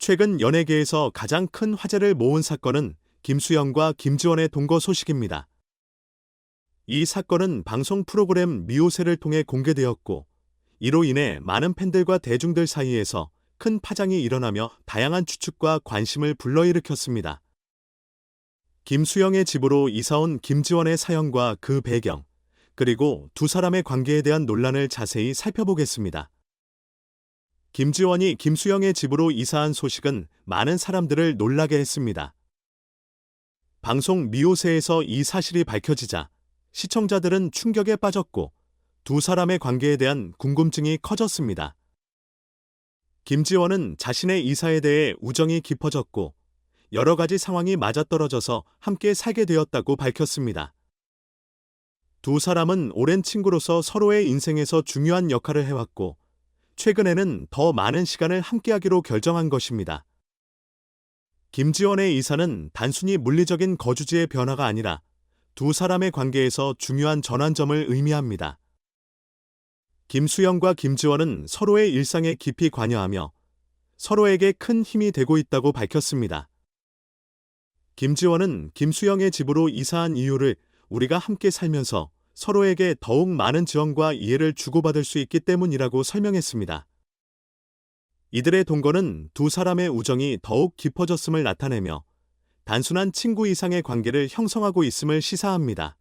최근 연예계에서 가장 큰 화제를 모은 사건은 김수영과 김지원의 동거 소식입니다. 이 사건은 방송 프로그램 미오세를 통해 공개되었고, 이로 인해 많은 팬들과 대중들 사이에서 큰 파장이 일어나며 다양한 추측과 관심을 불러일으켰습니다. 김수영의 집으로 이사온 김지원의 사연과 그 배경, 그리고 두 사람의 관계에 대한 논란을 자세히 살펴보겠습니다. 김지원이 김수영의 집으로 이사한 소식은 많은 사람들을 놀라게 했습니다. 방송 미오세에서 이 사실이 밝혀지자 시청자들은 충격에 빠졌고 두 사람의 관계에 대한 궁금증이 커졌습니다. 김지원은 자신의 이사에 대해 우정이 깊어졌고 여러 가지 상황이 맞아떨어져서 함께 살게 되었다고 밝혔습니다. 두 사람은 오랜 친구로서 서로의 인생에서 중요한 역할을 해왔고 최근에는 더 많은 시간을 함께하기로 결정한 것입니다. 김지원의 이사는 단순히 물리적인 거주지의 변화가 아니라 두 사람의 관계에서 중요한 전환점을 의미합니다. 김수영과 김지원은 서로의 일상에 깊이 관여하며 서로에게 큰 힘이 되고 있다고 밝혔습니다. 김지원은 김수영의 집으로 이사한 이유를 우리가 함께 살면서 서로에게 더욱 많은 지원과 이해를 주고받을 수 있기 때문이라고 설명했습니다. 이들의 동거는 두 사람의 우정이 더욱 깊어졌음을 나타내며 단순한 친구 이상의 관계를 형성하고 있음을 시사합니다.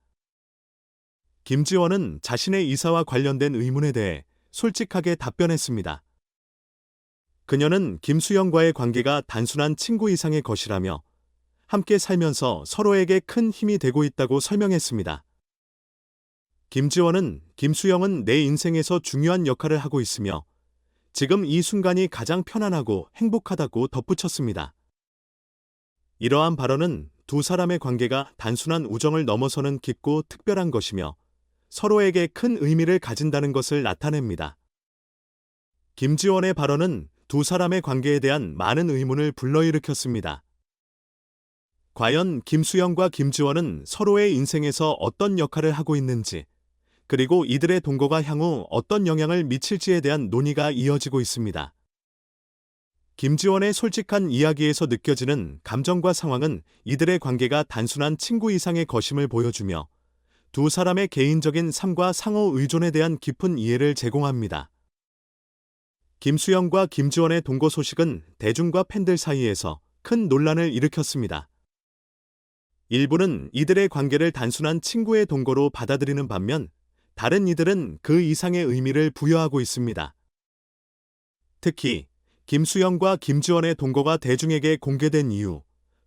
김지원은 자신의 이사와 관련된 의문에 대해 솔직하게 답변했습니다. 그녀는 김수영과의 관계가 단순한 친구 이상의 것이라며 함께 살면서 서로에게 큰 힘이 되고 있다고 설명했습니다. 김지원은 김수영은 내 인생에서 중요한 역할을 하고 있으며 지금 이 순간이 가장 편안하고 행복하다고 덧붙였습니다. 이러한 발언은 두 사람의 관계가 단순한 우정을 넘어서는 깊고 특별한 것이며 서로에게 큰 의미를 가진다는 것을 나타냅니다. 김지원의 발언은 두 사람의 관계에 대한 많은 의문을 불러일으켰습니다. 과연 김수영과 김지원은 서로의 인생에서 어떤 역할을 하고 있는지, 그리고 이들의 동거가 향후 어떤 영향을 미칠지에 대한 논의가 이어지고 있습니다. 김지원의 솔직한 이야기에서 느껴지는 감정과 상황은 이들의 관계가 단순한 친구 이상의 것임을 보여주며 두 사람의 개인적인 삶과 상호 의존에 대한 깊은 이해를 제공합니다. 김수영과 김지원의 동거 소식은 대중과 팬들 사이에서 큰 논란을 일으켰습니다. 일부는 이들의 관계를 단순한 친구의 동거로 받아들이는 반면 다른 이들은 그 이상의 의미를 부여하고 있습니다. 특히 김수영과 김지원의 동거가 대중에게 공개된 이후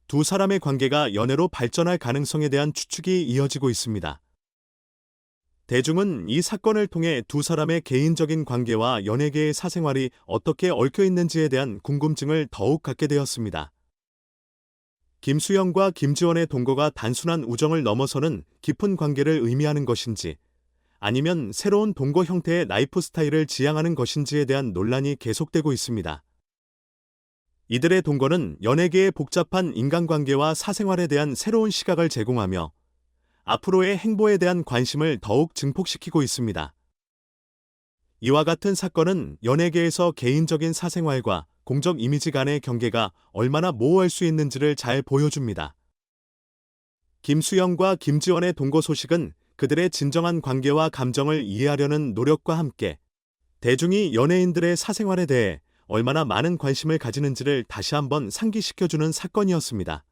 두 사람의 관계가 연애로 발전할 가능성에 대한 추측이 이어지고 있습니다. 대중은 이 사건을 통해 두 사람의 개인적인 관계와 연예계의 사생활이 어떻게 얽혀 있는지에 대한 궁금증을 더욱 갖게 되었습니다. 김수영과 김지원의 동거가 단순한 우정을 넘어서는 깊은 관계를 의미하는 것인지 아니면 새로운 동거 형태의 라이프 스타일을 지향하는 것인지에 대한 논란이 계속되고 있습니다. 이들의 동거는 연예계의 복잡한 인간관계와 사생활에 대한 새로운 시각을 제공하며 앞으로의 행보에 대한 관심을 더욱 증폭시키고 있습니다. 이와 같은 사건은 연예계에서 개인적인 사생활과 공적 이미지 간의 경계가 얼마나 모호할 수 있는지를 잘 보여줍니다. 김수영과 김지원의 동거 소식은 그들의 진정한 관계와 감정을 이해하려는 노력과 함께 대중이 연예인들의 사생활에 대해 얼마나 많은 관심을 가지는지를 다시 한번 상기시켜주는 사건이었습니다.